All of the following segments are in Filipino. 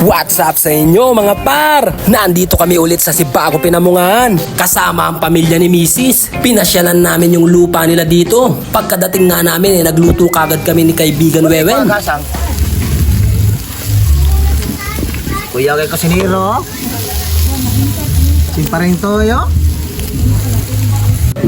What's up sa inyo mga par? Nandito kami ulit sa Sibago Pinamungan Kasama ang pamilya ni Mrs. Pinasyalan namin yung lupa nila dito Pagkadating nga namin eh, nagluto kagad kami ni kaibigan Wewen. Kuya kay Kasiniro. Simparin to yo.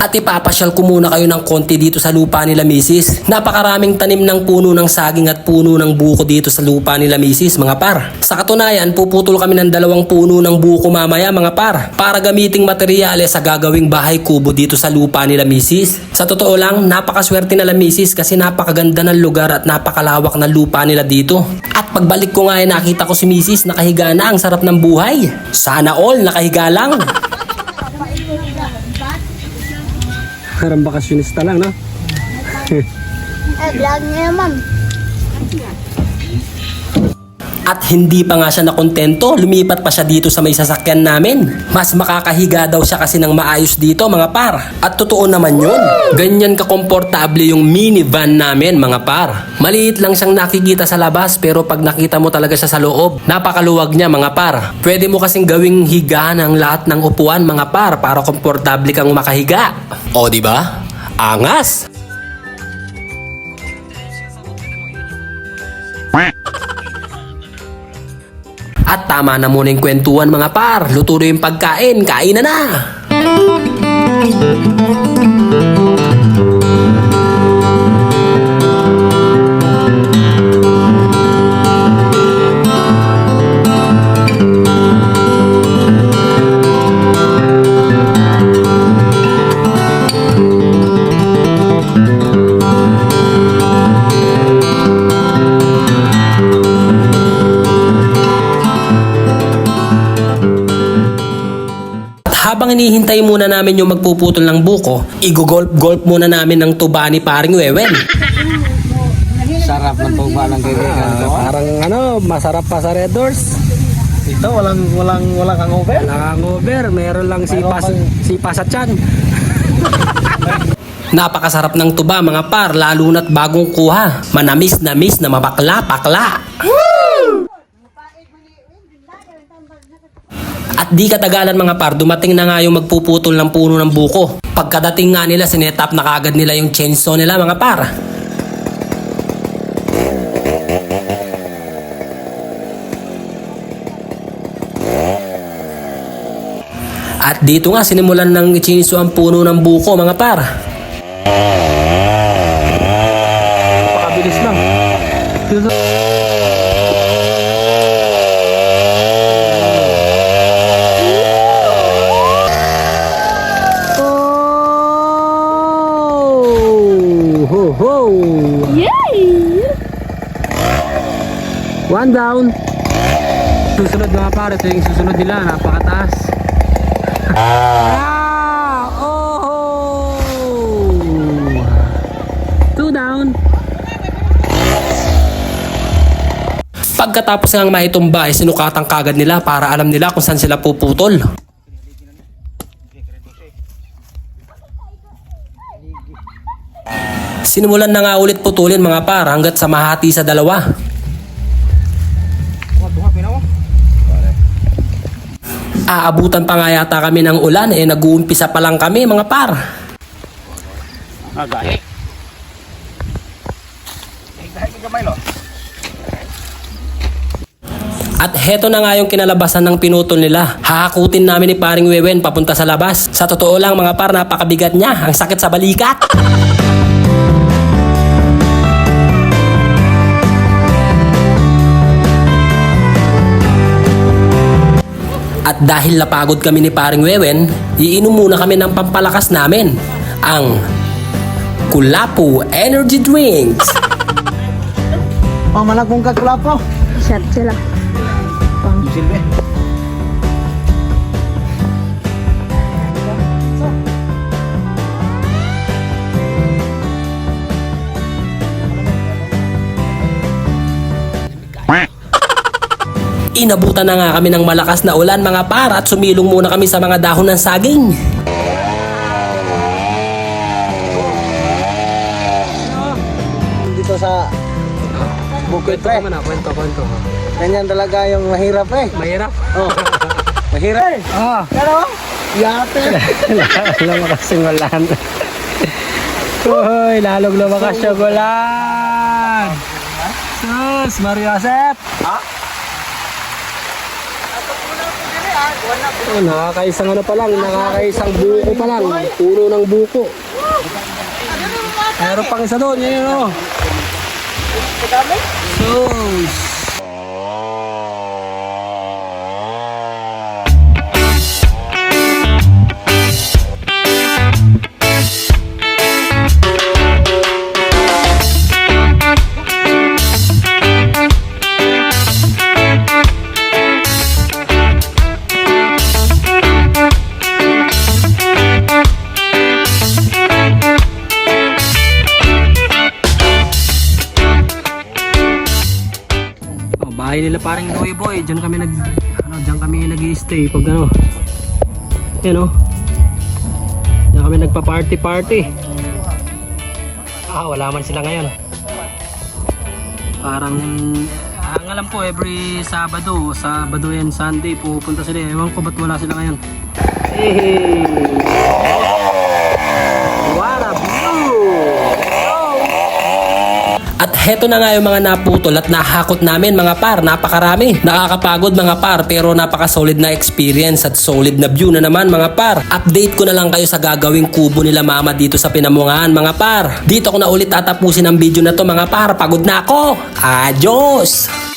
At ipapasyal ko muna kayo ng konti dito sa lupa nila Mrs. Napakaraming tanim ng puno ng saging at puno ng buko dito sa lupa nila Mrs. mga par. Sa katunayan, puputol kami ng dalawang puno ng buko mamaya mga par para gamiting materyales sa gagawing bahay kubo dito sa lupa nila Mrs. Sa totoo lang, napakaswerte nila Mrs. kasi napakaganda ng lugar at napakalawak ng lupa nila dito. At pagbalik ko nga ay nakita ko si Mrs. nakahiga na ang sarap ng buhay. Sana all nakahiga lang. Parang bakasyonista lang, no? Eh, vlog niya ma'am. At hindi pa nga siya nakontento, lumipat pa siya dito sa may sasakyan namin. Mas makakahiga daw siya kasi ng maayos dito mga par. At totoo naman yun. Ganyan kakomportable yung minivan namin mga par. Maliit lang siyang nakikita sa labas pero pag nakita mo talaga siya sa loob, napakaluwag niya mga par. Pwede mo kasing gawing higaan ang lahat ng upuan mga par para komportable kang makahiga. O di ba? Angas! At tama na muna yung kwentuhan mga par. Luto na yung pagkain. Kain na na! Habang inihintay muna namin yung magpuputol ng buko, igugolp-golp muna namin ng tuba ni paring Wewen. Sarap ng tuba ng kaibigan ko. Parang ano, masarap pa sa Red Doors. Ito walang walang walang hangover. Nangangover, meron lang sipas, sipas at tiyan. Napakasarap ng tuba mga par, lalo na't bagong kuha. Manamis-namis na mabakla-pakla. At di katagalan mga par, dumating na nga yung magpuputol ng puno ng buko. Pagkadating nga nila, sinetap na kagad nila yung chainsaw nila mga par. At dito nga sinimulan ng chainsaw ang puno ng buko mga par. Napakabilis lang. Ho! Yay! One down. Susunod mga pare, ito yung susunod nila, napakataas. Ah! Oh! Two down. Pagkatapos ng maitumba ay sinukatan kagad nila para alam nila kung saan sila puputol. Sinimulan na nga ulit putulin mga par hanggat sa mahati sa dalawa. Aabutan pa nga yata kami ng ulan eh nag-uumpisa pa lang kami mga par. Agay. At heto na nga yung kinalabasan ng pinutol nila. Hahakutin namin ni paring Wewen papunta sa labas. Sa totoo lang mga par, napakabigat niya. Ang sakit sa balikat. Dahil napagod kami ni paring Wewen, iinom muna kami ng pampalakas namin. Ang Kulapo Energy Drinks. Oh, malagong kagula po. Shot sila. Silve. inabutan na nga kami ng malakas na ulan mga para at sumilong muna kami sa mga dahon ng saging. Dito sa bukid pre. Kwento kwento, kwento. Ganyan talaga yung mahirap eh. Mahirap? Oo. Oh. mahirap. Ah. Pero, yate. Alam mo kasi ulan. Uy, lalong lumakas yung ulan. Sus, Mario Asep. Ha? Oh, nakakaisang ano pa lang, nakakaisang buko pa lang. Puno ng buko. Meron pang isa doon, yun yun oh. Sus. Bahay nila parang Noy Boy. Diyan kami nag ano, diyan kami nag-stay pag ano. Yan oh. Diyan kami nagpa-party party. Ah, wala man sila ngayon. Parang ang alam ko every Sabado, Sabado and Sunday pupunta sila. Ewan ko ba't wala sila ngayon. Hey! What a view! At heto na nga yung mga naputol at nahakot namin mga par, napakarami. Nakakapagod mga par pero napaka-solid na experience at solid na view na naman mga par. Update ko na lang kayo sa gagawing kubo nila mama dito sa Pinamungaan mga par. Dito ko na ulit tatapusin ang video na to mga par, pagod na ako. Adios!